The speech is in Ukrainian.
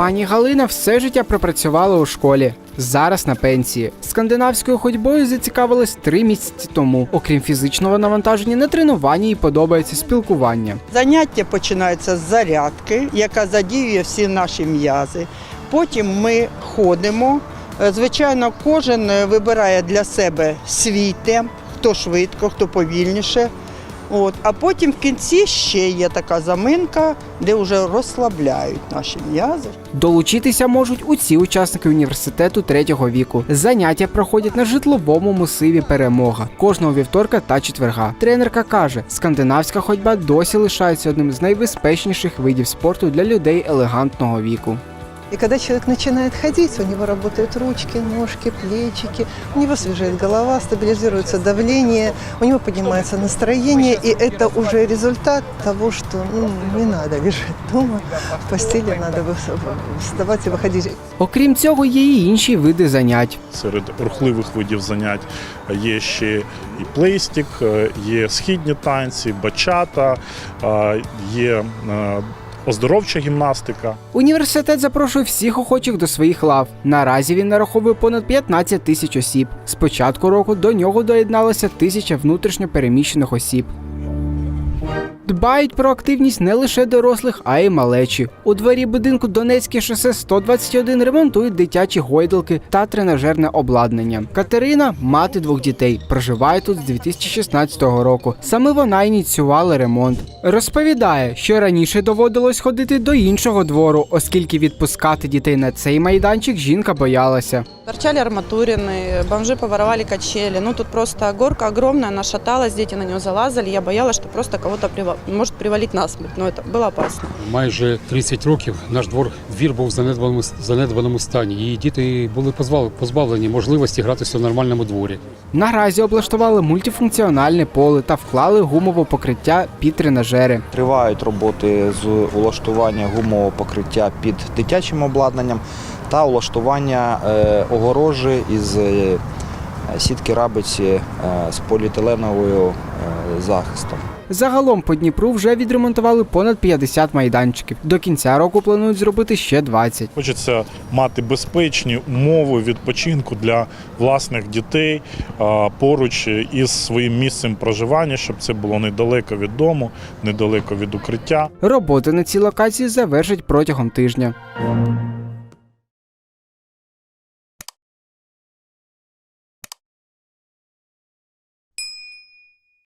Пані Галина все життя пропрацювала у школі. Зараз на пенсії. Скандинавською ходьбою зацікавилась три місяці тому. Окрім фізичного навантаження, на тренуванні їй подобається спілкування. Заняття починаються з зарядки, яка задіює всі наші м'язи. Потім ми ходимо. Е, Звичайно, кожен е, вибирає для себе свій темп, хто швидко, хто повільніше. От. А потім в кінці ще є така заминка, де вже розслабляють наші м'язи. Долучитися можуть усі учасники університету третього віку. Заняття проходять на житловому масиві перемога кожного вівторка та четверга. Тренерка каже, скандинавська ходьба досі лишається одним з найбезпечніших видів спорту для людей елегантного віку. И когда человек начинает ходить, у него работают ручки, ножки, плечики, у него свежает голова, стабилизируется давление, у него поднимается настроение, и это уже результат того, что ну, не надо лежать дома, в постели надо выс- вставать и выходить. Окрім цього, є і інші види занять. Серед рухливих видів занять є ще і плейстік, е, є східні танці, бачата, е, є е, оздоровча гімнастика. Університет запрошує всіх охочих до своїх лав. Наразі він нараховує понад 15 тисяч осіб. З початку року до нього доєдналося тисяча внутрішньо переміщених осіб. Дбають про активність не лише дорослих, а й малечі. У дворі будинку Донецьке шосе 121 ремонтують дитячі гойдалки та тренажерне обладнання. Катерина мати двох дітей, проживає тут з 2016 року. Саме вона ініціювала ремонт. Розповідає, що раніше доводилось ходити до іншого двору, оскільки відпускати дітей на цей майданчик жінка боялася. Торчали арматурины, бомжи поворовали качели. Ну, тут просто горка огромная, она шаталась, дети на нее залазали. Я боялась, что просто кого-то прива- может привалить насмерть. Но это было опасно. Майже 30 років наш двор двір був в занедбаному, занедбаному стані, і діти були позбав- позбавлені можливості гратися в нормальному дворі. Наразі облаштували мультифункціональне поле та вклали гумове покриття під тренажери. Тривають роботи з улаштування гумового покриття під дитячим обладнанням та улаштування е, огорожі із е, сітки рабиці е, з поліетиленовою е, захистом. Загалом по Дніпру вже відремонтували понад 50 майданчиків. До кінця року планують зробити ще 20. Хочеться мати безпечні умови відпочинку для власних дітей поруч із своїм місцем проживання, щоб це було недалеко від дому, недалеко від укриття. Роботи на цій локації завершать протягом тижня.